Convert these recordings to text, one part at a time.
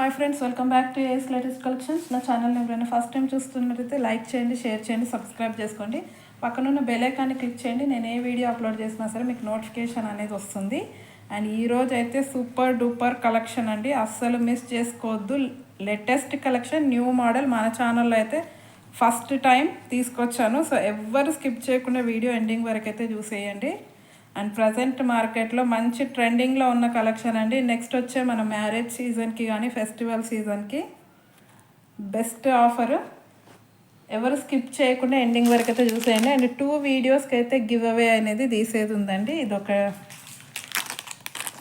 Hi friends welcome back to Ace latest collections నా channel ఎవరైనా first time చూస్తున్నట్టయితే like చేయండి షేర్ చేయండి సబ్స్క్రైబ్ చేసుకోండి. పక్కనున్న బెల్ ఐకాన్ని క్లిక్ చేయండి. నేను ఏ వీడియో అప్లోడ్ చేసినా సరే మీకు నోటిఫికేషన్ అనేది వస్తుంది. అండ్ ఈరోజు అయితే సూపర్ డూపర్ కలెక్షన్ అండి. అస్సలు మిస్ చేసుకోవద్దు. లేటెస్ట్ కలెక్షన్ న్యూ మోడల్ మన ఛానల్లో అయితే ఫస్ట్ టైం తీసుకొచ్చాను. సో ఎవ్వరు స్కిప్ చేయకుండా వీడియో ఎండింగ్ వరకు అయితే చూసేయండి. అండ్ ప్రజెంట్ మార్కెట్లో మంచి ట్రెండింగ్లో ఉన్న కలెక్షన్ అండి. నెక్స్ట్ వచ్చే మన మ్యారేజ్ సీజన్కి కానీ ఫెస్టివల్ సీజన్కి బెస్ట్ ఆఫర్ ఎవరు స్కిప్ చేయకుండా ఎండింగ్ వరకు అయితే చూసేయండి. అండ్ టూ వీడియోస్కి అయితే గివ్ అవే అనేది తీసేది ఉందండి. ఇది ఒక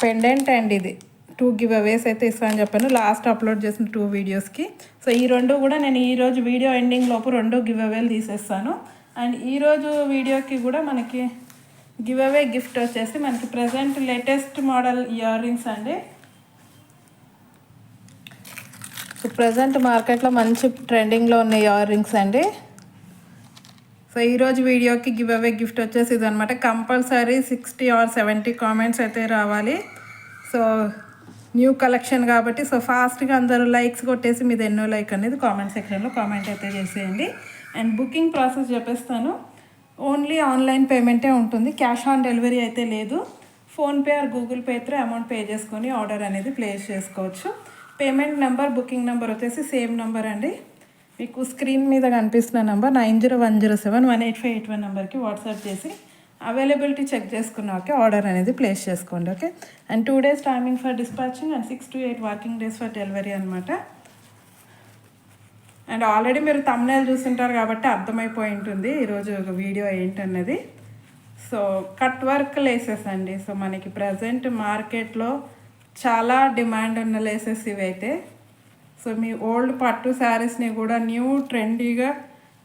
పెండెంట్ అండ్ ఇది. టూ గివ్ అవేస్ అయితే ఇస్తాను చెప్పాను. లాస్ట్ అప్లోడ్ చేసిన టూ వీడియోస్కి సో ఈ రెండు కూడా నేను ఈరోజు వీడియో ఎండింగ్ లోపు రెండు గివ్ అవేలు తీసేస్తాను. అండ్ ఈరోజు వీడియోకి కూడా మనకి గివ్ అవే గిఫ్ట్ వచ్చేసి మనకి present latest model earrings అండి. సో ప్రజెంట్ మార్కెట్లో మంచి ట్రెండింగ్లో ఉన్న ఇయర్ రింగ్స్ అండి. సో ఈరోజు వీడియోకి గివ్ అవే గిఫ్ట్ వచ్చేసి ఇది compulsory sixty or seventy comments అయితే రావాలి. సో న్యూ కలెక్షన్ కాబట్టి సో ఫాస్ట్గా అందరూ లైక్స్ కొట్టేసి మీది ఎన్నో లైక్ అనేది కామెంట్ సెక్షన్లో కామెంట్ అయితే చేసేయండి. అండ్ బుకింగ్ ప్రాసెస్ చెప్పేస్తాను. ఓన్లీ ఆన్లైన్ పేమెంటే ఉంటుంది. క్యాష్ ఆన్ డెలివరీ అయితే లేదు. PhonePe or Google Pay through amount pay చేసుకొని ఆర్డర్ అనేది ప్లేస్ చేసుకోవచ్చు. పేమెంట్ నెంబర్ బుకింగ్ నెంబర్ వచ్చేసి సేమ్ నెంబర్ అండి. మీకు స్క్రీన్ మీద కనిపిస్తున్న number nine zero one zero seven one eight five eight one నెంబర్కి వాట్సాప్ చేసి అవైలబిలిటీ చెక్ చేసుకున్నాకే ఆర్డర్ అనేది ప్లేస్ చేసుకోండి okay? And two days timing for dispatching and six to eight working days for delivery అనమాట and already మీరు thumbnail చూసింటారు కాబట్టి అర్థమైపోయి ఉంటుంది. ఈరోజు ఒక వీడియో ఏంటన్నది. సో కట్ వర్క్ లేసెస్ అండి సో మనకి ప్రజెంట్ మార్కెట్లో చాలా డిమాండ్ ఉన్న లేసెస్ ఇవైతే. సో మీ ఓల్డ్ పట్టు శారీస్ని కూడా న్యూ ట్రెండీగా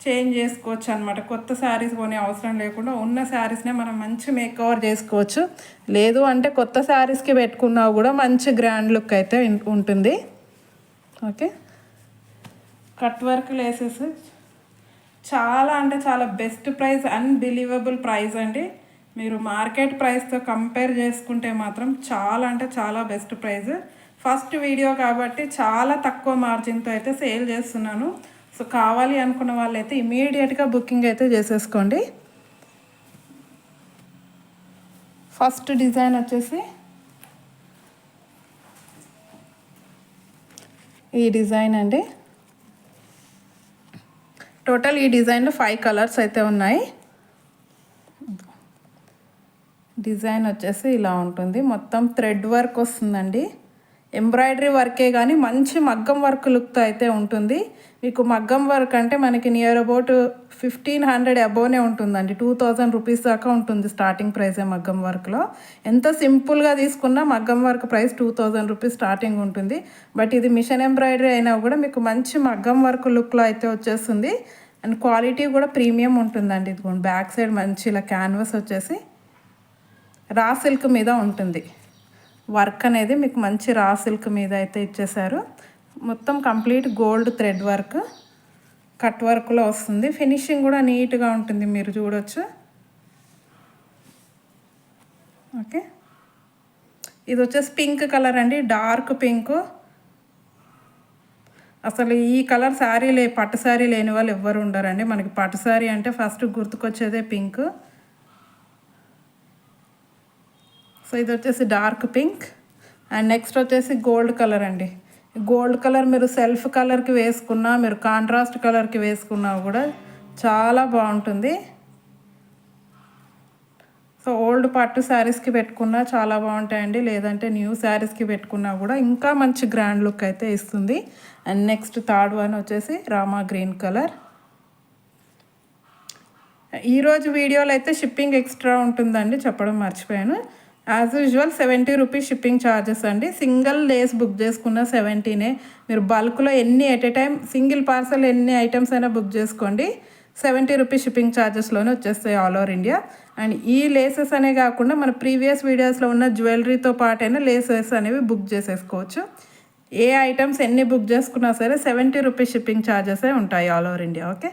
చేంజ్ చేసుకోవచ్చు అనమాట కొత్త శారీస్ కొనే అవసరం లేకుండా ఉన్న శారీస్నే మనం మంచి మేకవర్ చేసుకోవచ్చు. లేదు అంటే కొత్త శారీస్కి పెట్టుకున్నా కూడా మంచి గ్రాండ్ లుక్ అయితే ఉంటుంది. ఓకే? Cut work laces. చాలా అంటే చాలా బెస్ట్ ప్రైస్ అన్బిలీవబుల్ ప్రైస్ అండి. మీరు మార్కెట్ ప్రైస్తో కంపేర్ చేసుకుంటే మాత్రం చాలా అంటే చాలా బెస్ట్ ప్రైస్. ఫస్ట్ వీడియో కాబట్టి చాలా తక్కువ మార్జిన్తో అయితే సేల్ చేస్తున్నాను. సో కావాలి అనుకున్న వాళ్ళైతే ఇమీడియట్గా బుకింగ్ అయితే చేసేసుకోండి. ఫస్ట్ డిజైన్ వచ్చేసి ఈ డిజైన్ అండి. టోటల్ ఈ డిజైన్లో ఫైవ్ కలర్స్ అయితే ఉన్నాయి. డిజైన్ వచ్చేసి ఇలా ఉంటుంది. మొత్తం థ్రెడ్ వర్క్ వస్తుందండి. ఎంబ్రాయిడరీ వర్కే కానీ మంచి మగ్గం వర్క్ లుక్తో అయితే ఉంటుంది. మీకు మగ్గం వర్క్ అంటే మనకి నియర్ అబౌట్ ఫిఫ్టీన్ హండ్రెడ్ అబోనే ఉంటుందండి. టూ థౌజండ్ రూపీస్ దాకా ఉంటుంది స్టార్టింగ్ ప్రైజే మగ్గం వర్క్లో ఎంత సింపుల్గా తీసుకున్నా మగ్గం work price two thousand rupees starting ఉంటుంది. బట్ ఇది మిషన్ ఎంబ్రాయిడరీ అయినా కూడా మీకు మంచి మగ్గం వర్క్ లుక్లో అయితే వచ్చేస్తుంది. అండ్ క్వాలిటీ కూడా ప్రీమియం ఉంటుందండి. ఇది బ్యాక్ సైడ్ మంచి ఇలా క్యాన్వాస్ వచ్చేసి రా సిల్క్ మీద ఉంటుంది. వర్క్ అనేది మీకు మంచి రా సిల్క్ మీద అయితే ఇచ్చేసారు మొత్తం complete gold thread work cut వర్క్లో వస్తుంది. ఫినిషింగ్ కూడా నీట్గా ఉంటుంది మీరు చూడొచ్చు. ఓకే. ఇది వచ్చేసి పింక్ కలర్ అండి డార్క్ పింక్. అసలు ఈ కలర్ శారీ లే పట్టు శారీ లేని వాళ్ళు ఎవ్వరు ఉండరండి. మనకి పట్టు శారీ అంటే ఫస్ట్ గుర్తుకొచ్చేదే పింక్. సో ఇది వచ్చేసి డార్క్ పింక్. అండ్ నెక్స్ట్ వచ్చేసి గోల్డ్ కలర్ అండి. గోల్డ్ కలర్ మీరు సెల్ఫ్ కలర్కి వేసుకున్నా మీరు కాంట్రాస్ట్ కలర్కి వేసుకున్నా కూడా చాలా బాగుంటుంది. సో ఓల్డ్ పట్టు శారీస్కి పెట్టుకున్నా చాలా బాగుంటాయండి. లేదంటే న్యూ శారీస్కి పెట్టుకున్నా కూడా ఇంకా మంచి గ్రాండ్ లుక్ అయితే ఇస్తుంది. అండ్ నెక్స్ట్ థర్డ్ వన్ వచ్చేసి రామా గ్రీన్ కలర్. ఈరోజు వీడియోలో అయితే షిప్పింగ్ ఎక్స్ట్రా ఉంటుందండి చెప్పడం మర్చిపోయాను. As usual seventy rupees shipping charges అండి. సింగిల్ డేస్ బుక్ చేసుకున్న సెవెంటీనే మీరు బల్క్లో ఎన్ని at a time single parcel ఎన్ని ఐటమ్స్ అయినా బుక్ చేసుకోండి. సెవెంటీ రూపీస్ షిప్పింగ్ ఛార్జెస్లోనే వచ్చేస్తాయి ఆల్ ఓవర్ ఇండియా అండ్ ఈ లేసెస్ అనే కాకుండా మన ప్రీవియస్ వీడియోస్లో ఉన్న జ్యువెలరీతో పాటైనా లేసెస్ అనేవి బుక్ చేసేసుకోవచ్చు. ఏ ఐటమ్స్ ఎన్ని బుక్ చేసుకున్నా సరే సెవెంటీ రూపీస్ షిప్పింగ్ ఛార్జెసే ఉంటాయి all over India okay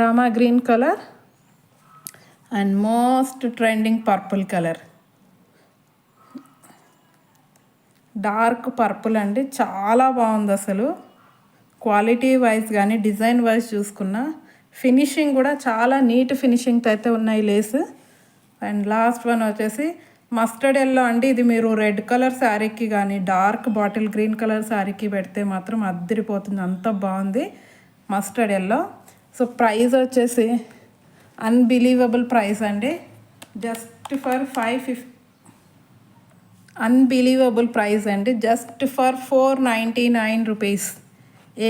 Rama green colour and most trending purple colour. Dark purple అండి చాలా బాగుంది అసలు. క్వాలిటీ వైజ్ కానీ డిజైన్ వైజ్ చూసుకున్నా ఫినిషింగ్ కూడా చాలా నీట్ ఫినిషింగ్తో అయితే ఉన్నాయి లేస్. అండ్ లాస్ట్ వన్ వచ్చేసి మస్టర్డ్ ఎల్లో అండి ఇది మీరు రెడ్ కలర్ శారీకి కానీ డార్క్ బాటిల్ గ్రీన్ కలర్ శారీకి పెడితే మాత్రం అద్దరిపోతుంది అంత బాగుంది మస్టర్డ్ ఎల్లో. సో ప్రైస్ వచ్చేసి అన్బిలీవబుల్ ప్రైస్ అండి. Just for five fif unbelievable price అండి. Just for four ninety nine rupees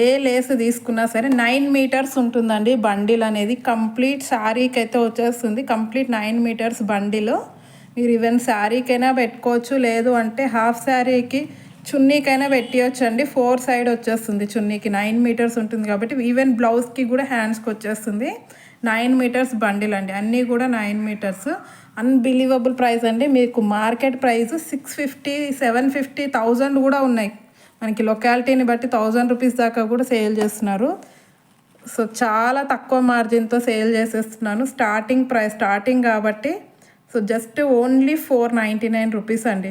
a lace తీసుకున్నా సరే నైన్ మీటర్స్ ఉంటుందండి బండిల్ అనేది. కంప్లీట్ శారీకి అయితే వచ్చేస్తుంది. కంప్లీట్ నైన్ మీటర్స్ బండిలో. మీరు ఈవెన్ శారీకైనా పెట్టుకోవచ్చు. లేదు అంటే హాఫ్ శారీకి చున్నీకైనా పెట్టియొచ్చు అండి ఫోర్ సైడ్ వచ్చేస్తుంది చున్నీకి. నైన్ మీటర్స్ ఉంటుంది కాబట్టి ఈవెన్ బ్లౌజ్కి కూడా హ్యాండ్స్కి వచ్చేస్తుంది. నైన్ మీటర్స్ బండిల్ అండి. అన్నీ కూడా నైన్ మీటర్స్. అన్బిలీవబుల్ ప్రైస్ అండి. మీకు market price six fifty seven fifty thousand కూడా ఉన్నాయి. మనకి లొకాలిటీని బట్టి థౌజండ్ రూపీస్ దాకా కూడా సేల్ చేస్తున్నారు. సో చాలా తక్కువ మార్జిన్తో సేల్ చేసేస్తున్నాను. స్టార్టింగ్ ప్రైస్ స్టార్టింగ్ కాబట్టి. So just only four ninety nine rupees అండి.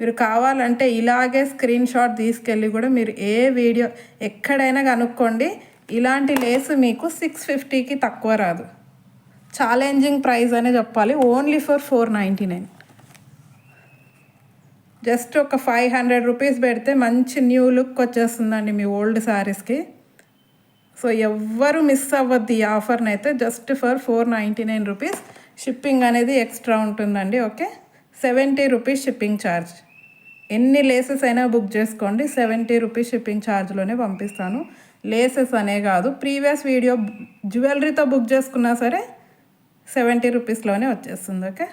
మీరు కావాలంటే ఇలాగే స్క్రీన్ షాట్ తీసుకెళ్ళి కూడా మీరు ఏ వీడియో ఎక్కడైనా కనుక్కోండి. ఇలాంటి లేస్ మీకు సిక్స్ ఫిఫ్టీకి తక్కువ రాదు. ఛాలెంజింగ్ ప్రైస్ అనే చెప్పాలి. Only for four ninety nine. Just ఒక ఫైవ్ హండ్రెడ్ రూపీస్ పెడితే మంచి న్యూ లుక్ వచ్చేస్తుందండి మీ ఓల్డ్ శారీస్కి. సో ఎవ్వరు మిస్ అవ్వద్దు ఈ ఆఫర్ని అయితే just for four ninety nine rupees. Shipping అనేది ఎక్స్ట్రా ఉంటుందండి okay? Seventy rupees shipping charge. ఎన్ని లేసెస్ అయినా బుక్ చేసుకోండి. సెవెంటీ రూపీస్ షిప్పింగ్ ఛార్జ్లోనే పంపిస్తాను. లేసెస్ అనే కాదు. ప్రీవియస్ వీడియో జ్యువెలరీతో బుక్ చేసుకున్నా సరే సెవెంటీ రూపీస్లోనే వచ్చేస్తుంది ఓకే?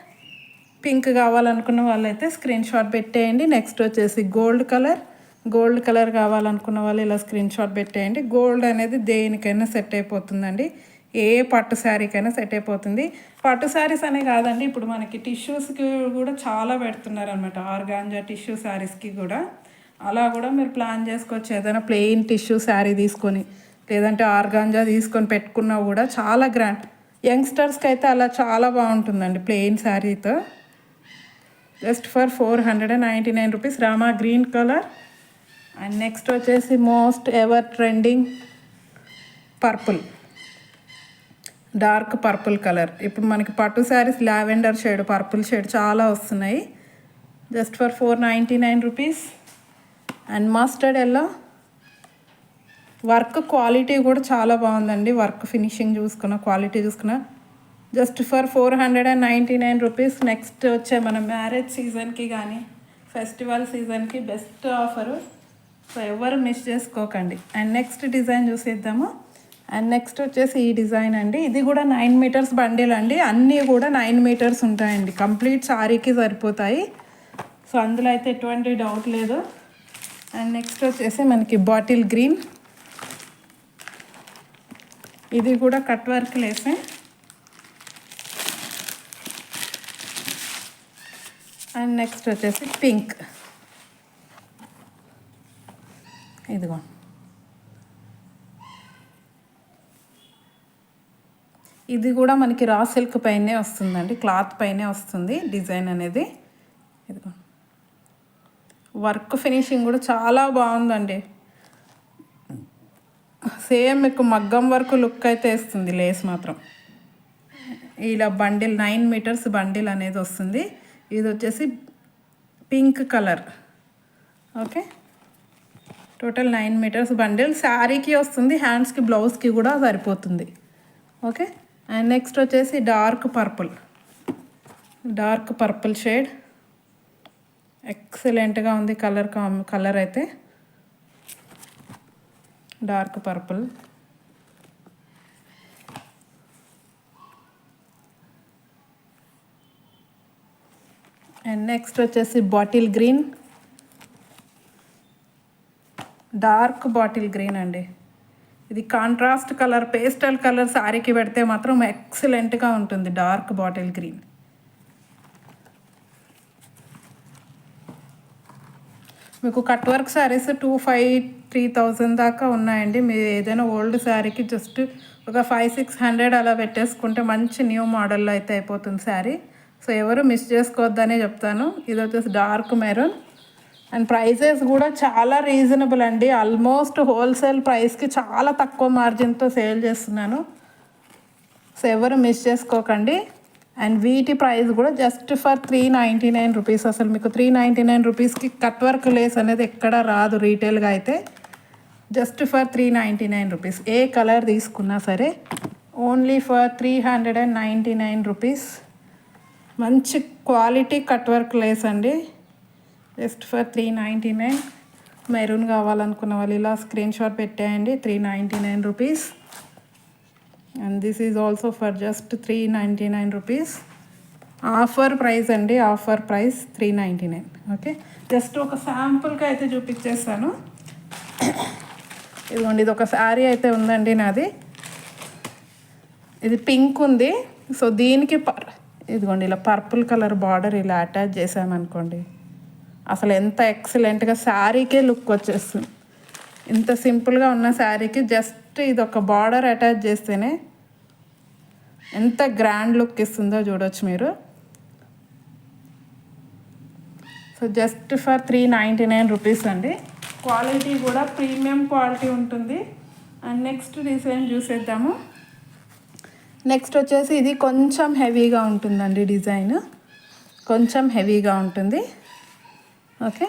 పింక్ కావాలనుకున్న వాళ్ళైతే స్క్రీన్ షాట్ పెట్టేయండి. నెక్స్ట్ వచ్చేసి గోల్డ్ కలర్. గోల్డ్ కలర్ కావాలనుకున్న వాళ్ళు ఇలా స్క్రీన్ షాట్ పెట్టేయండి. గోల్డ్ అనేది దేనికైనా సెట్ అయిపోతుందండి. ఏ పట్టు శారీకైనా సెట్ అయిపోతుంది. పట్టు శారీస్ అనే కాదండి ఇప్పుడు మనకి టిష్యూస్కి కూడా చాలా పెడుతున్నారు అనమాట ఆర్గాంజా టిష్యూ శారీస్కి కూడా. అలా కూడా మీరు ప్లాన్ చేసుకోవచ్చు. ఏదైనా ప్లెయిన్ టిష్యూ శారీ తీసుకొని లేదంటే ఆర్గాంజా తీసుకొని పెట్టుకున్నా కూడా చాలా గ్రాండ్ యంగ్స్టర్స్కి అయితే అలా చాలా బాగుంటుందండి plain శారీతో. Just for four hundred and ninety nine rupees. Rama green colour. And next వచ్చేసి most ever trending purple. Dark purple colour. ఇప్పుడు మనకి పట్టు saris lavender shade purple shade చాలా వస్తున్నాయి. Just for four ninety nine rupees. And mustard yellow work quality కూడా చాలా బాగుందండి. Work finishing చూసుకున్న క్వాలిటీ చూసుకున్న. Just for four hundred and ninety nine rupees next వచ్చే మన మ్యారేజ్ సీజన్కి కానీ ఫెస్టివల్ సీజన్కి బెస్ట్ ఆఫరు సో ఎవరు మిస్ చేసుకోకండి. అండ్ నెక్స్ట్ డిజైన్ చూసేద్దాము. అండ్ నెక్స్ట్ వచ్చేసి ఈ డిజైన్ అండి. ఇది కూడా నైన్ మీటర్స్ బండిల్ అండి. అన్నీ కూడా నైన్ మీటర్స్ ఉంటాయండి. కంప్లీట్ సారీకి సరిపోతాయి. సో అందులో అయితే ఎటువంటి డౌట్ లేదు. అండ్ నెక్స్ట్ వచ్చేసి మనకి బాటిల్ గ్రీన్. ఇది కూడా కట్ వర్క్ లేసే. అండ్ నెక్స్ట్ వచ్చేసి పింక్. ఇదిగో. ఇది కూడా మనకి రా సిల్క్ పైనే వస్తుందండి. క్లాత్ పైనే వస్తుంది డిజైన్ అనేది. ఇదిగో. వర్క్ ఫినిషింగ్ కూడా చాలా బాగుందండి. సేమ్ మీకు మగ్గం వరకు లుక్ అయితే వేస్తుంది లేస్ మాత్రం. ఇలా బండిల్ నైన్ మీటర్స్ బండిల్ అనేది వస్తుంది. ఇది వచ్చేసి pink colour. Okay. Total nine metres bundle. శారీకి వస్తుంది హ్యాండ్స్కి బ్లౌజ్కి కూడా సరిపోతుంది. ఓకే. అండ్ నెక్స్ట్ వచ్చేసి dark purple. Dark purple shade. ఎక్సలెంట్గా ఉంది కలర్ కామ్ కలర్ అయితే. డార్క్ పర్పుల్ అండ్ నెక్స్ట్ వచ్చేసి bottle green dark bottle green అండి. ఇది కాంట్రాస్ట్ కలర్ పేస్టల్ కలర్ శారీకి పెడితే మాత్రం ఎక్సలెంట్గా ఉంటుంది డార్క్ బాటిల్ గ్రీన్ మీకు cut work saris two five three thousand దాకా ఉన్నాయండి. మీరు ఏదైనా ఓల్డ్ శారీకి జస్ట్ ఒక ఫైవ్ సిక్స్ హండ్రెడ్ అలా పెట్టేసుకుంటే మంచి న్యూ మోడల్లో అయితే అయిపోతుంది శారీ. సో ఎవరు మిస్ చేసుకోవద్దనే చెప్తాను. ఇది వచ్చేసి డార్క్ మెరూన్. అండ్ ప్రైజెస్ కూడా చాలా రీజనబుల్ అండి. ఆల్మోస్ట్ హోల్సేల్ ప్రైస్కి చాలా తక్కువ మార్జిన్తో సేల్ చేస్తున్నాను. సో ఎవరు మిస్ చేసుకోకండి. అండ్ వీటి ప్రైస్ కూడా just for three ninety nine rupees. అసలు మీకు త్రీ నైంటీ నైన్ రూపీస్కి కట్ వర్క్ లేస్ అనేది ఎక్కడ రాదు రీటైల్గా అయితే. Just for three ninety nine rupees. A colour తీసుకున్నా సరే only for three hundred and ninety nine rupees. మంచి క్వాలిటీ కట్ వర్క్ లేస్ అండి. Just for three ninety nine. Maroon కావాలనుకున్న వాళ్ళు ఇలా స్క్రీన్ షాట్ పెట్టేయండి. Three ninety nine rupees. And this is also for just three ninety nine rupees offer price అండి offer price three ninety nine okay just ఒక శాంపుల్గా అయితే చూపించేస్తాను. ఇదిగోండి ఇది ఒక శారీ అయితే ఉందండి నాది. ఇది పింక్ ఉంది. సో దీనికి పర్ ఇదిగోండి ఇలా పర్పుల్ కలర్ బార్డర్ ఇలా అటాచ్ చేసామనుకోండి అసలు ఎంత ఎక్సలెంట్గా శారీకే లుక్ వచ్చేస్తుంది. ఇంత సింపుల్గా ఉన్న శారీకి జస్ట్ ఇది ఒక బార్డర్ అటాచ్ చేస్తేనే ఎంత గ్రాండ్ లుక్ ఇస్తుందో చూడొచ్చు మీరు. So just for three ninety nine rupees అండి. క్వాలిటీ కూడా ప్రీమియం క్వాలిటీ ఉంటుంది. అండ్ నెక్స్ట్ డిజైన్ చూసేద్దాము. నెక్స్ట్ వచ్చేసి ఇది కొంచెం హెవీగా ఉంటుందండి డిజైన్ కొంచెం హెవీగా ఉంటుంది. ఓకే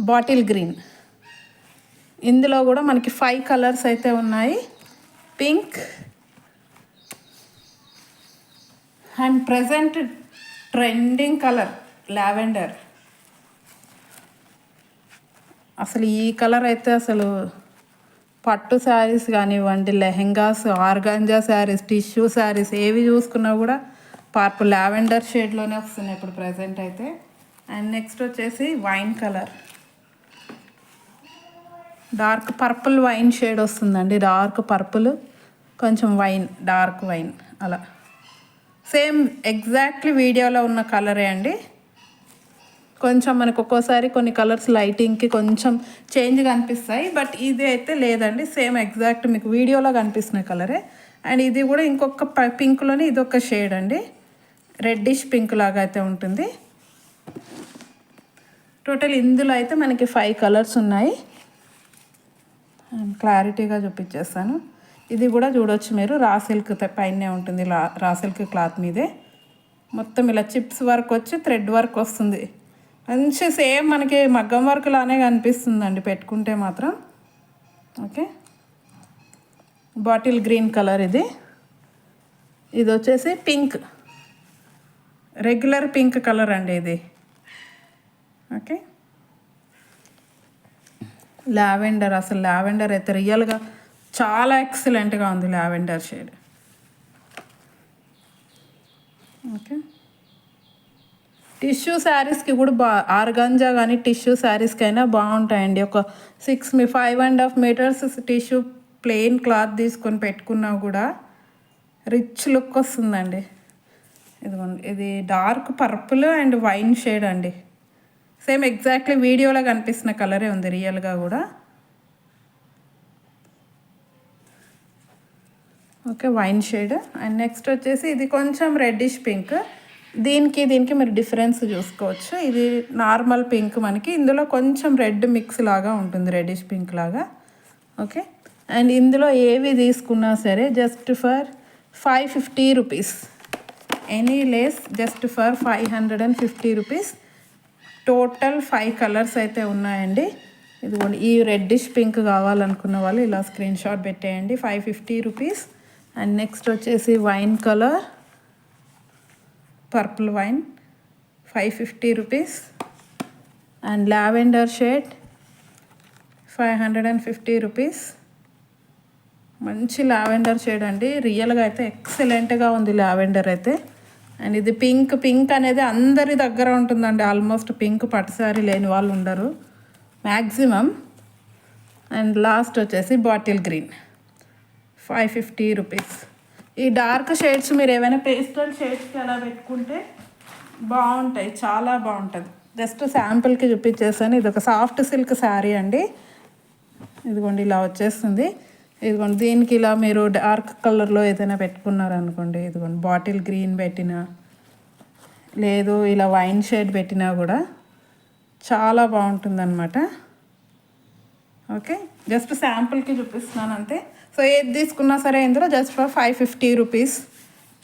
బాటిల్ గ్రీన్ ఇందులో కూడా మనకి ఫైవ్ కలర్స్ అయితే ఉన్నాయి. Pink and present trending colour lavender అసలు ఈ కలర్ అయితే అసలు పట్టు శారీస్ కానివ్వండి లెహెంగాస్ ఆర్గాంజా శారీస్ టిష్యూ శారీస్ ఏవి చూసుకున్నా కూడా పర్పుల్ లావెండర్ షేడ్లోనే వస్తున్నాయి ఇప్పుడు ప్రజెంట్ అయితే. అండ్ నెక్స్ట్ వచ్చేసి wine colour dark purple wine shade వస్తుందండి. డార్క్ పర్పుల్ కొంచెం వైన్ డార్క్ వైన్ అలా. సేమ్ ఎగ్జాక్ట్లీ వీడియోలో ఉన్న కలరే అండి. కొంచెం మనకు ఒక్కోసారి కొన్ని కలర్స్ లైటింగ్కి కొంచెం చేంజ్ కనిపిస్తాయి బట్ ఇది అయితే లేదండి. సేమ్ ఎగ్జాక్ట్ మీకు వీడియోలో కనిపిస్తున్న కలరే. అండ్ ఇది కూడా ఇంకొక పింక్లోనే ఇది ఒక షేడ్ అండి. రెడ్డిష్ పింక్ లాగా అయితే ఉంటుంది. టోటల్ ఇందులో అయితే మనకి ఫైవ్ కలర్స్ ఉన్నాయి. క్లారిటీగా చూపించేస్తాను. ఇది కూడా చూడొచ్చు మీరు. రా సిల్క్ పైనే ఉంటుంది లా రా సిల్క్ క్లాత్ మీదే. మొత్తం ఇలా చిప్స్ వర్క్ వచ్చి థ్రెడ్ వర్క్ వస్తుంది. మంచి సేమ్ మనకి మగ్గం వర్క్ లానే కనిపిస్తుందండి పెట్టుకుంటే మాత్రం. ఓకే. బాటిల్ గ్రీన్ కలర్ ఇది. ఇది వచ్చేసి పింక్. రెగ్యులర్ పింక్ కలర్ అండి ఇది. ఓకే. లావెండర్ అసలు లావెండర్ అయితే రియల్గా చాలా ఎక్సలెంట్గా ఉంది లావెండర్ షేడ్. ఓకే. టిష్యూ శారీస్కి కూడా బా ఆర్గంజా కానీ టిష్యూ శారీస్కి అయినా బాగుంటాయండి. ఒక six me five and half metres tissue plain cloth తీసుకొని పెట్టుకున్నా కూడా రిచ్ లుక్ వస్తుందండి. ఇదిగోండి ఇది dark purple and wine shade అండి. సేమ్ ఎగ్జాక్ట్లీ వీడియోలో కనిపిస్తున్న కలరే ఉంది రియల్గా కూడా. Okay wine shade and next వచ్చేసి ఇది కొంచెం రెడ్డిష్ పింక్ దీనికి దీనికి మీరు డిఫరెన్స్ చూసుకోవచ్చు. ఇది నార్మల్ పింక్ మనకి. ఇందులో కొంచెం రెడ్ మిక్స్ లాగా ఉంటుంది రెడ్డిష్ పింక్ లాగా. ఓకే అండ్ ఇందులో ఏవి తీసుకున్నా సరే just for five fifty rupees any lace just for five hundred and fifty rupees total five colours అయితే ఉన్నాయండి. ఇదిగోండి ఈ రెడ్డిష్ పింక్ కావాలనుకున్న వాళ్ళు ఇలా స్క్రీన్ షాట్ పెట్టేయండి. Five fifty rupees and next వచ్చేసి wine colour purple wine five fifty rupees and lavender shade five hundred and fifty rupees మంచి లావెండర్ షేడ్ అండి. రియల్గా అయితే ఎక్సలెంట్గా ఉంది లావెండర్ అయితే. అండ్ ఇది పింక్ పింక్ అనేది అందరి దగ్గర ఉంటుందండి. ఆల్మోస్ట్ పింక్ పట్టుసారి లేని వాళ్ళు ఉండరు. మ్యాక్సిమం అండ్ లాస్ట్ వచ్చేసి bottle green five fifty rupees ఈ డార్క్ షేడ్స్ మీరు ఏమైనా పేస్టల్ షేడ్స్కి ఎలా పెట్టుకుంటే బాగుంటాయి. చాలా బాగుంటుంది. జస్ట్ శాంపుల్కి చూపించేసాను. ఇది ఒక సాఫ్ట్ సిల్క్ శారీ అండి. ఇదిగోండి ఇలా వచ్చేస్తుంది. ఇదిగోండి దీనికి ఇలా మీరు డార్క్ కలర్లో ఏదైనా పెట్టుకున్నారనుకోండి ఇదిగోండి బాటిల్ గ్రీన్ పెట్టినా లేదు ఇలా వైన్ షేడ్ పెట్టినా కూడా చాలా బాగుంటుందన్నమాట. ఓకే జస్ట్ శాంపుల్కి చూపిస్తున్నాను అంతే. సో ఏది తీసుకున్నా సరే ఇందులో just for five fifty rupees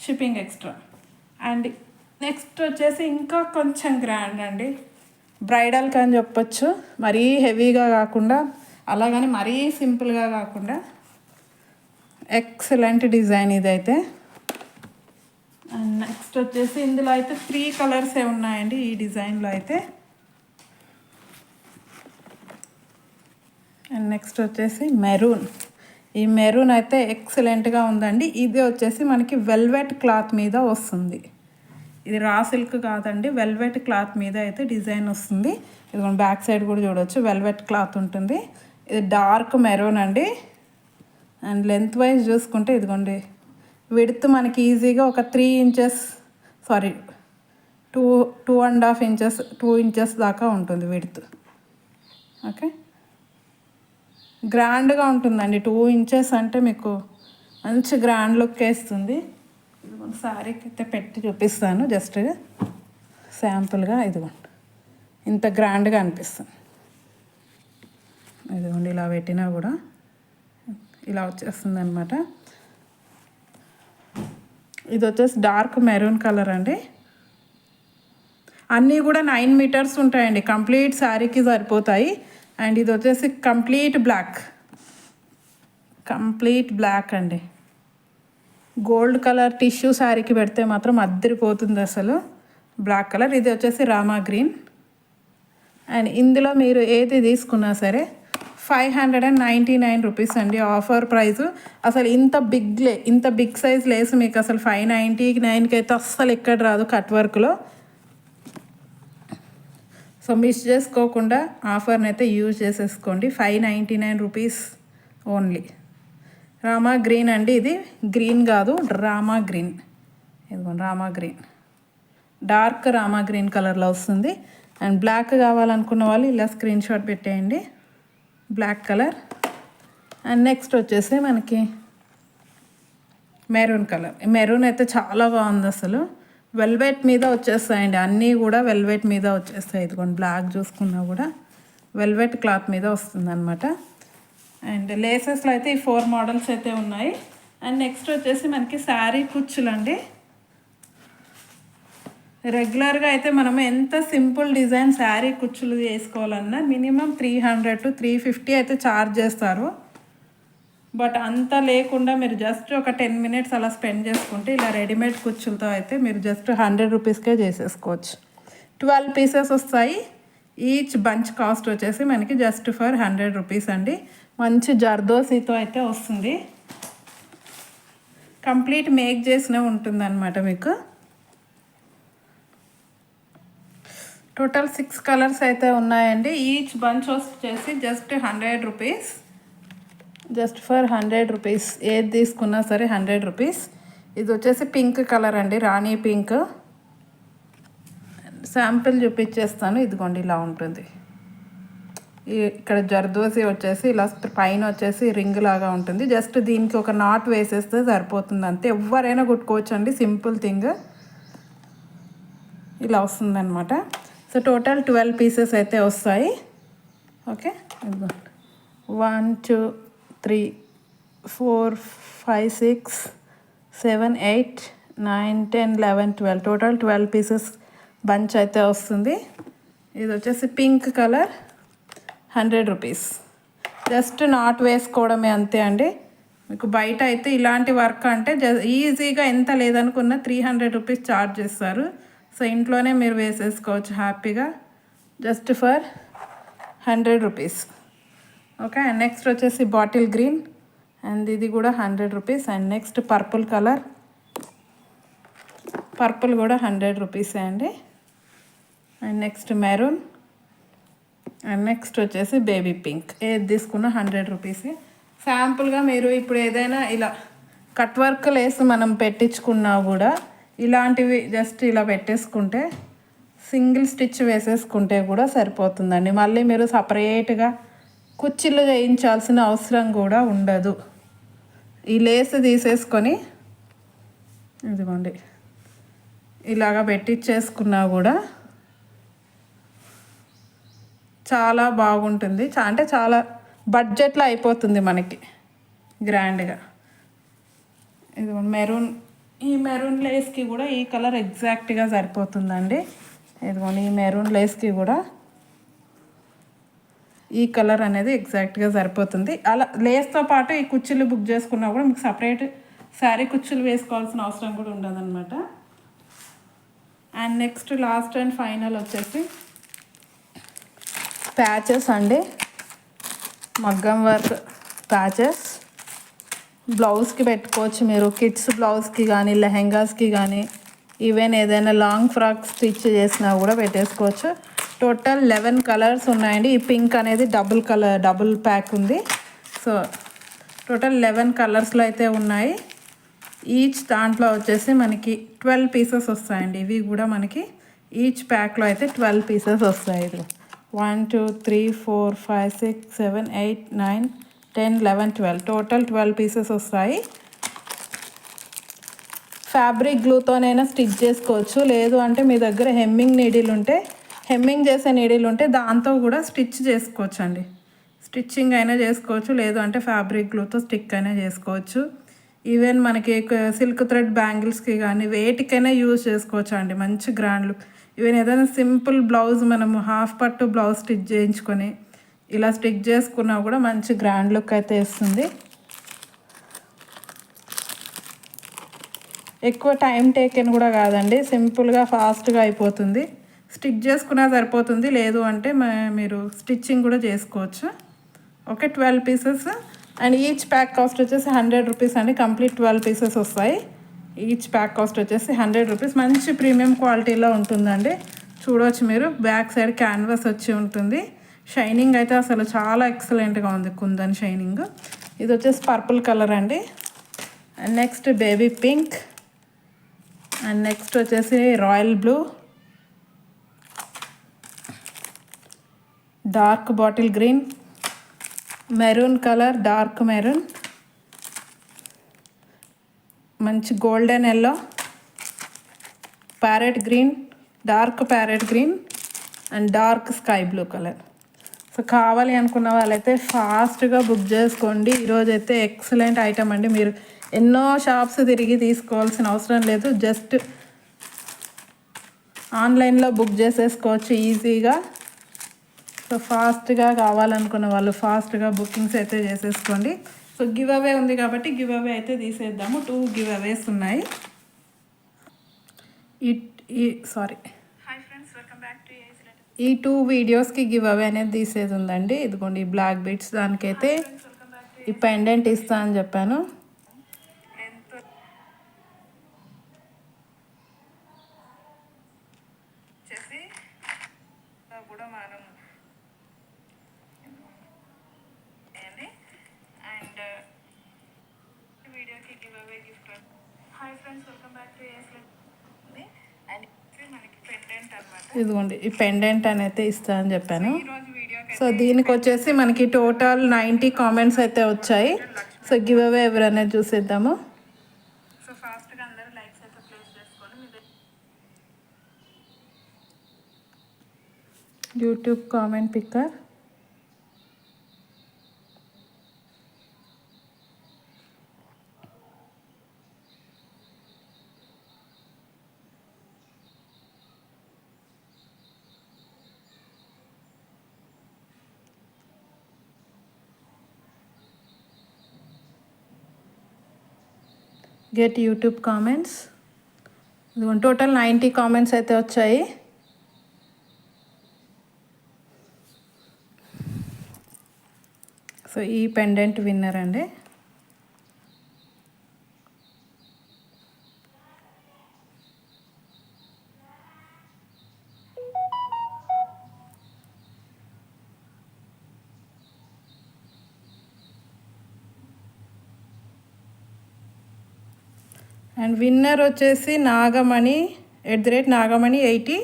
shipping extra. And next వచ్చేసి ఇంకా కొంచెం గ్రాండ్ అండి. బ్రైడల్కి అని చెప్పొచ్చు మరీ హెవీగా కాకుండా అలాగని మరీ సింపుల్గా కాకుండా ఎక్సలెంట్ డిజైన్ ఇదైతే. అండ్ నెక్స్ట్ వచ్చేసి ఇందులో అయితే త్రీ కలర్సే ఉన్నాయండి ఈ డిజైన్లో అయితే. అండ్ నెక్స్ట్ వచ్చేసి మెరూన్ ఈ మెరూన్ అయితే ఎక్సలెంట్గా ఉందండి. ఇది వచ్చేసి మనకి వెల్వెట్ క్లాత్ మీద వస్తుంది. ఇది రా సిల్క్ కాదండి. వెల్వెట్ క్లాత్ మీద అయితే డిజైన్ వస్తుంది. ఇది బ్యాక్ సైడ్ కూడా చూడవచ్చు వెల్వెట్ క్లాత్ ఉంటుంది. ఇది డార్క్ మెరూన్ అండి. అండ్ లెంత్ వైజ్ చూసుకుంటే ఇదిగోండి విడ్త్ మనకి ఈజీగా ఒక three inches sorry two two and half inches two inches దాకా ఉంటుంది విడ్త్. ఓకే? గ్రాండ్గా ఉంటుందండి టూ ఇంచెస్ అంటే మీకు మంచి గ్రాండ్ లుక్ వేస్తుంది. ఇదిగోండి శారీకి అయితే పెట్టి చూపిస్తాను జస్ట్ శాంపుల్గా ఇదిగోండి. ఇంత గ్రాండ్గా అనిపిస్తుంది. ఇదిగోండి ఇలా పెట్టినా కూడా ఇలా వచ్చేస్తుంది అనమాట ఇది వచ్చేసి డార్క్ మెరూన్ కలర్ అండి. అన్నీ కూడా నైన్ మీటర్స్ ఉంటాయండి. కంప్లీట్ శారీకి సరిపోతాయి. అండ్ ఇది వచ్చేసి కంప్లీట్ బ్లాక్. కంప్లీట్ బ్లాక్ అండి. గోల్డ్ కలర్ టిష్యూ శారీకి పెడితే మాత్రం అద్దరిపోతుంది అసలు. Black colour. ఇది వచ్చేసి రామా గ్రీన్. అండ్ ఇందులో మీరు ఏది తీసుకున్నా సరే five hundred and ninety nine rupees అండి ఆఫర్ ప్రైస్. అసలు ఇంత బిగ్ లే ఇంత బిగ్ సైజ్ లేస్ మీకు అసలు ఫైవ్ నైంటీ నైన్కి అయితే అస్సలు ఎక్కడ రాదు కట్ వర్క్లో. సో మిస్ చేసుకోకుండా ఆఫర్ని అయితే యూజ్ చేసేసుకోండి. Five ninety nine rupees only. Rama green అండి ఇది. గ్రీన్ కాదు రామా గ్రీన్. ఇదిగోండి Rama green. Dark Rama green కలర్లో వస్తుంది. అండ్ బ్లాక్ కావాలనుకున్న వాళ్ళు ఇలా స్క్రీన్ షాట్ పెట్టేయండి. Black colour. అండ్ నెక్స్ట్ వచ్చేసి మనకి మెరూన్ కలర్. మెరూన్ అయితే చాలా బాగుంది అసలు. వెల్వెట్ మీద వచ్చేస్తాయండి. అన్నీ కూడా వెల్వెట్ మీద వచ్చేస్తాయి. ఇదిగోండి బ్లాక్ చూసుకున్నా కూడా వెల్వెట్ క్లాత్ మీద వస్తుంది అనమాట అండ్ లేసెస్లో అయితే ఈ ఫోర్ మోడల్స్ అయితే ఉన్నాయి. అండ్ నెక్స్ట్ వచ్చేసి మనకి శారీ కుచ్చులు అండి రెగ్యులర్గా అయితే మనం ఎంత సింపుల్ డిజైన్ శారీ కుచ్చులు చేసుకోవాలన్నా minimum three hundred to three fifty అయితే ఛార్జ్ చేస్తారు. బట్ అంత లేకుండా మీరు జస్ట్ ఒక టెన్ మినిట్స్ అలా స్పెండ్ చేసుకుంటే ఇలా రెడీమేడ్ కుచ్చులతో అయితే మీరు జస్ట్ హండ్రెడ్ రూపీస్కే చేసేసుకోవచ్చు. ట్వెల్వ్ పీసెస్ వస్తాయి. ఈచ్ బంచ్ కాస్ట్ వచ్చేసి మనకి జస్ట్ ఫర్ హండ్రెడ్ రూపీస్ అండి. మంచి జర్దోసీతో అయితే వస్తుంది. కంప్లీట్ మేక్ చేసినా ఉంటుందన్నమాట మీకు. టోటల్ సిక్స్ కలర్స్ అయితే ఉన్నాయండి. ఈచ్ బంచ్ వచ్చేసి just hundred rupees just for hundred rupees ఏది తీసుకున్నా సరే హండ్రెడ్ రూపీస్ ఇది వచ్చేసి పింక్ కలర్ అండి రాణి పింక్ శాంపిల్ చూపించేస్తాను. ఇదిగోండి ఇలా ఉంటుంది. ఇక్కడ జర్దోసి వచ్చేసి ఇలా పైన వచ్చేసి రింగ్ లాగా ఉంటుంది. జస్ట్ దీనికి ఒక నాట్ వేసేస్తే సరిపోతుంది అంతే. ఎవరైనా కుట్టుకోవచ్చు అండి సింపుల్ థింగ్ ఇలా వస్తుందన్నమాట. సో టోటల్ ట్వెల్వ్ పీసెస్ అయితే వస్తాయి. Okay one two three four five six seven eight nine ten eleven twelve total twelve pieces bunch అయితే వస్తుంది. ఇది వచ్చేసి pink colour hundred rupees just knot వేసుకోవడమే అంతే అండి. మీకు బయట అయితే ఇలాంటి వర్క్ అంటే ఈజీగా ఎంత లేదనుకున్న త్రీ హండ్రెడ్ రూపీస్ ఛార్జ్ చేస్తారు. సో ఇంట్లోనే మీరు వేసేసుకోవచ్చు హ్యాపీగా. Just for hundred rupees okay and next వచ్చేసి బాటిల్ గ్రీన్ అండ్ ఇది కూడా hundred rupees and next purple colour purple కూడా హండ్రెడ్ రూపీసే అండి. And next maroon and next వచ్చేసి బేబీ పింక్ ఏది తీసుకున్నా హండ్రెడ్ రూపీస్ శాంపుల్గా మీరు ఇప్పుడు ఏదైనా ఇలా కట్ వర్క్ లేసి మనం పెట్టించుకున్నా కూడా ఇలాంటివి జస్ట్ ఇలా పెట్టేసుకుంటే సింగిల్ స్టిచ్ వేసేసుకుంటే కూడా సరిపోతుందండి. మళ్ళీ మీరు సపరేట్గా కుచ్చిళ్ళు చేయించాల్సిన అవసరం కూడా ఉండదు. ఈ లేస్ తీసేసుకొని ఇదిగోండి ఇలాగా పెట్టించేసుకున్నా కూడా చాలా బాగుంటుంది. చా- అంటే చాలా బడ్జెట్లో అయిపోతుంది మనకి గ్రాండ్గా. ఇది మెరూన్ ఈ మెరూన్ లేస్కి కూడా ఈ కలర్ ఎగ్జాక్ట్గా సరిపోతుందండి. ఇదిగోండి ఈ మెరూన్ లేస్కి కూడా ఈ కలర్ అనేది ఎగ్జాక్ట్గా సరిపోతుంది. అలా లేస్తో పాటు ఈ కుర్చీలు బుక్ చేసుకున్నా కూడా మీకు సపరేట్ శారీ కుర్చీలు వేసుకోవాల్సిన అవసరం కూడా ఉండదన్నమాట. And next last and final వచ్చేసి ప్యాచెస్ అండి. మగ్గం వర్క్ ప్యాచెస్. బ్లౌజ్కి పెట్టుకోవచ్చు మీరు. కిడ్స్ బ్లౌజ్కి కానీ లెహెంగాస్కి కానీ ఈవెన్ ఏదైనా లాంగ్ ఫ్రాక్ స్టిచ్ చేసినా కూడా పెట్టేసుకోవచ్చు. టోటల్ లెవెన్ కలర్స్ ఉన్నాయండి. ఈ పింక్ అనేది డబుల్ కలర్ డబుల్ ప్యాక్ ఉంది. సో టోటల్ లెవెన్ కలర్స్లో అయితే ఉన్నాయి. ఈచ్ దాంట్లో వచ్చేసి మనకి ట్వెల్వ్ పీసెస్ వస్తాయండి. ఇవి కూడా మనకి ఈచ్ ప్యాక్లో అయితే ట్వెల్వ్ పీసెస్ వస్తాయి. ఇది. One two three four five six seven eight nine ten eleven twelve. Total twelve pieces వస్తాయి. ఫ్యాబ్రిక్ గ్లూతోనైనా స్టిచ్ చేసుకోవచ్చు. లేదు అంటే మీ దగ్గర హెమ్మింగ్ నీడిల్ ఉంటే హెమ్మింగ్ చేసే నీడిల్ ఉంటే దాంతో కూడా స్టిచ్ చేసుకోవచ్చు అండి స్టిచ్చింగ్ అయినా చేసుకోవచ్చు. లేదు అంటే ఫ్యాబ్రిక్ గ్లూతో స్టిక్ అయినా చేసుకోవచ్చు. ఈవెన్ మనకి సిల్క్ థ్రెడ్ బ్యాంగిల్స్కి కానీ వేటికైనా యూజ్ చేసుకోవచ్చు అండి మంచి గ్రాండ్ లుక్. ఈవెన్ ఏదైనా సింపుల్ బ్లౌజ్ మనము హాఫ్ పట్టు బ్లౌజ్ స్టిచ్ చేయించుకొని ఇలా స్టిక్ చేసుకున్నా కూడా మంచి గ్రాండ్ లుక్ అయితే ఇస్తుంది ఎక్కువ టైం టేకెన్ కూడా కాదండి సింపుల్గా ఫాస్ట్గా అయిపోతుంది. స్టిచ్ చేసుకున్నా సరిపోతుంది లేదు అంటే మీరు స్టిచ్చింగ్ కూడా చేసుకోవచ్చు. Okay twelve pieces. And each pack cost వచ్చేసి హండ్రెడ్ రూపీస్ అండి కంప్లీట్ ట్వెల్వ్ పీసెస్ వస్తాయి. ఈచ్ ప్యాక్ కాస్ట్ వచ్చేసి హండ్రెడ్ రూపీస్. మంచి ప్రీమియం క్వాలిటీలో ఉంటుందండి. చూడవచ్చు మీరు బ్యాక్ సైడ్ క్యాన్వాస్ వచ్చి ఉంటుంది. షైనింగ్ అయితే అసలు చాలా ఎక్సలెంట్గా ఉంది కుందన్ షైనింగ్ ఇది వచ్చేసి పర్పుల్ కలర్ అండి. And next baby pink and next వచ్చేసి royal blue dark bottle green maroon colour dark maroon మంచి golden yellow parrot green dark parrot green and dark sky blue colour so కావాలి అనుకున్న వాళ్ళైతే ఫాస్ట్గా book చేసుకోండి. ఈరోజు అయితే ఎక్సలెంట్ ఐటమ్ అండి. మీరు ఎన్నో షాప్స్ తిరిగి తీసుకోవాల్సిన అవసరం లేదు. జస్ట్ ఆన్లైన్లో బుక్ చేసేసుకోవచ్చు ఈజీగా. సో ఫాస్ట్గా కావాలనుకున్న వాళ్ళు ఫాస్ట్గా బుకింగ్స్ అయితే చేసేసుకోండి. సో గివ్ అవే ఉంది కాబట్టి గివ్ అవే అయితే తీసేద్దాము. టూ గివ్ అవేస్ ఉన్నాయి. ఇట్ ఈ sorry hi friends welcome back to age letter ఈ టూ వీడియోస్కి గివ్ అవే అనేది తీసేది ఉందండి. ఇదిగోండి ఈ బ్లాక్ బీట్స్ దానికైతే ఈ పెండెంట్ ఇస్తా అని చెప్పాను ఎంత వచ్చేసి ఇంకా కూడా మనం అండి అండ్ వీడియోకి giveaway gift hi friends welcome back to age letter and ఇది మనకి పెండెంట్ అనమాట ఇదిగోండి ఈ పెండెంట్ అని అయితే ఇస్తా అని చెప్పాను. సో దీనికి వచ్చేసి మనకి టోటల్ నైంటీ కామెంట్స్ అయితే వచ్చాయి. సో గివ్ అవే ఎవరనేది చూసేద్దాము. YouTube comment picker get YouTube comments ఇదిగోండి టోటల్ నైంటీ కామెంట్స్ అయితే వచ్చాయి. సో ఈ పెండెంట్ విన్నర్ అండి. అండ్ విన్నర్ వచ్చేసి Nagamani at the rate Nagamani eighty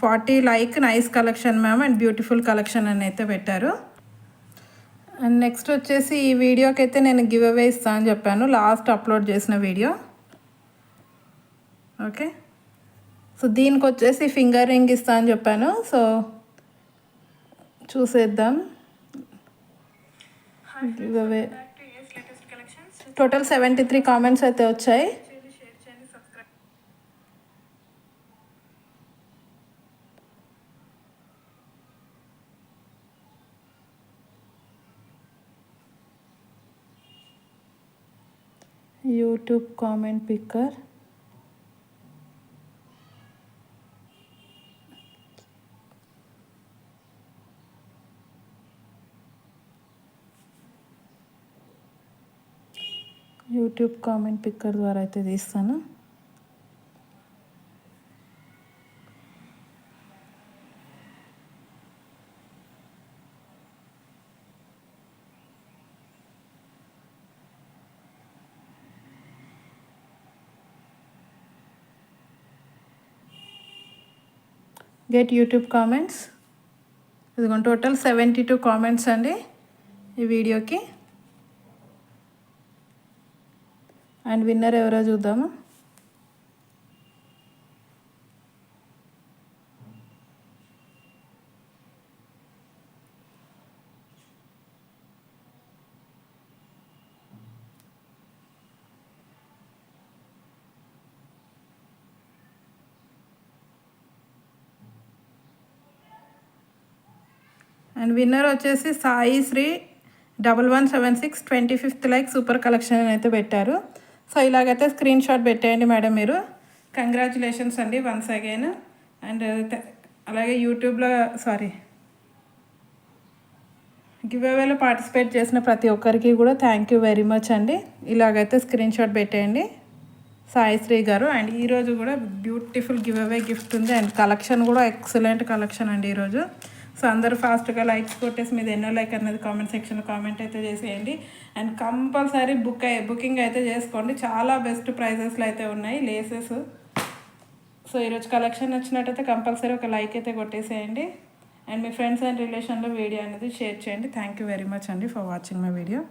forty like nice collection ma'am and beautiful collection అని అయితే పెట్టారు. అండ్ నెక్స్ట్ వచ్చేసి ఈ వీడియోకి అయితే నేను గివ్ అవే ఇస్తా అని చెప్పాను. లాస్ట్ అప్లోడ్ చేసిన వీడియో. ఓకే సో దీనికి వచ్చేసి ఫింగర్ రింగ్ ఇస్తా అని చెప్పాను. సో చూసేద్దాం. Giveaway total seventy three comments అయితే వచ్చాయి. YouTube comment picker YouTube comment picker ద్వారా అయితే తీస్తాను. గెట్ యూట్యూబ్ కామెంట్స్ ఇదిగో టోటల్ సెవెంటీ టూ కామెంట్స్ అండి ఈ వీడియోకి. అండ్ విన్నర్ ఎవరో చూద్దాము? అండ్ విన్నర్ వచ్చేసి Sai Sri double one seven six twenty fifth like super collection అయితే పెట్టారు. సో ఇలాగైతే స్క్రీన్ షాట్ పెట్టేయండి మేడం మీరు. కంగ్రాచులేషన్స్ అండి వన్స్ అగైన్ అండ్ అలాగే యూట్యూబ్లో సారీ గివ్ అవేలో పార్టిసిపేట్ చేసిన ప్రతి ఒక్కరికి కూడా థ్యాంక్ యూ వెరీ మచ్ అండి. ఇలాగైతే స్క్రీన్ షాట్ పెట్టేయండి. సాయిశ్రీ గారు. అండ్ ఈరోజు కూడా బ్యూటిఫుల్ గివ్ అవే గిఫ్ట్ ఉంది. అండ్ కలెక్షన్ కూడా ఎక్సలెంట్ కలెక్షన్ అండి ఈరోజు సో అందరూ ఫాస్ట్గా లైక్స్ కొట్టేసి మీద ఎన్నో లైక్ అనేది కామెంట్ సెక్షన్లో కామెంట్ అయితే చేసేయండి. అండ్ కంపల్సరీ బుక్ అయ్యి బుకింగ్ అయితే చేసుకోండి. చాలా బెస్ట్ ప్రైజెస్లో అయితే ఉన్నాయి లేసెస్. సో ఈరోజు కలెక్షన్ నచ్చినట్టయితే కంపల్సరీ ఒక లైక్ అయితే కొట్టేసేయండి. అండ్ మీ ఫ్రెండ్స్ అండ్ రిలేషన్లో వీడియో అనేది షేర్ చేయండి. థ్యాంక్ యూ వెరీ మచ్ అండి ఫర్ వాచింగ్ మై వీడియో.